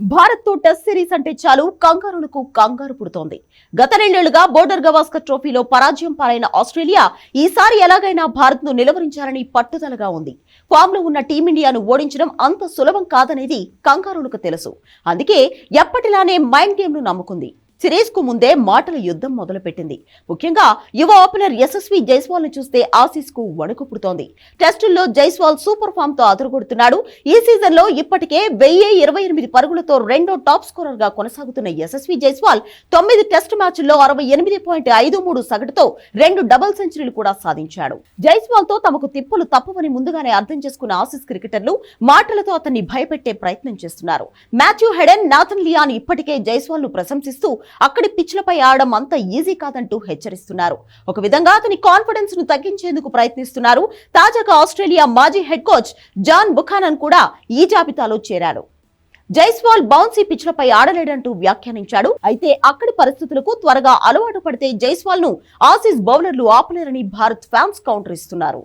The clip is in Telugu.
భారత్తో టెస్ట్ సిరీస్ అంటే చాలు కంగారులకు కంగారు పుడుతోంది. గత రెండేళ్ళుగా బోర్డర్ గవాస్కర్ ట్రోఫీలో పరాజయం పాలైన ఆస్ట్రేలియా ఈసారి ఎలాగైనా భారత్ను నిలవరించాలని పట్టుదలగా ఉంది. ఫామ్లో ఉన్న టీమిండియాను ఓడించడం అంత సులభం కాదనేది కంగారులకు తెలుసు. అందుకే ఎప్పటిలానే మైండ్ గేమ్ను నమ్ముకుంది. సిరీస్కు ముందే మాటల యుద్ధం మొదలుపెట్టింది. ముఖ్యంగా యువ ఓపెనర్ యశస్వి జైస్వాల్ను చూస్తే ఆసీస్కు వణుకు పుడుతోంది. టెస్టుల్లో జైస్వాల్ సూపర్ ఫామ్తో అదరగొడుతున్నాడు. ఈ సీజన్లో ఇప్పటికే వెయ్యి ఇరవై ఎనిమిది పరుగులతో రెండో టాప్ స్కోరర్గా కొనసాగుతున్న యశస్వి జైస్వాల్ తొమ్మిది టెస్ట్ మ్యాచ్ల్లో అరవై ఎనిమిది పాయింట్ ఐదు మూడు సగటుతో రెండు డబుల్ సెంచరీలు కూడా సాధించాడు. జైస్వాల్తో తమకు తిప్పులు తప్పవని ముందుగానే అర్థం చేసుకున్న ఆసీస్ క్రికెటర్లు మాటలతో అతన్ని భయపెట్టే ప్రయత్నం చేస్తున్నారు. మాథ్యూ హెడెన్ నాథన్ లియాన్ ఇప్పటికే జైస్వాల్ను ప్రశంసిస్తూ అక్కడి పిచ్లపై ఆడడం అంత ఈజీ కాదంటూ హెచ్చరిస్తున్నారు. ఒక విధంగా అతని కాన్ఫిడెన్స్ను తగ్గించేందుకు ప్రయత్నిస్తున్నారు. తాజాగా ఆస్ట్రేలియా మాజీ హెడ్ కోచ్ జాన్ బుఖానన్ కూడా ఈ జాబితాలో చేరారు. జైస్వాల్ బౌన్సీ పిచ్లపై ఆడలేడంటూ వ్యాఖ్యానించాడు. అయితే అక్కడి పరిస్థితులకు త్వరగా అలవాటు పడితే జైస్వాల్ను ఆసీస్ బౌలర్లు ఆపలేరని భారత్ ఫ్యాన్స్ కౌంటర్ ఇస్తున్నారు.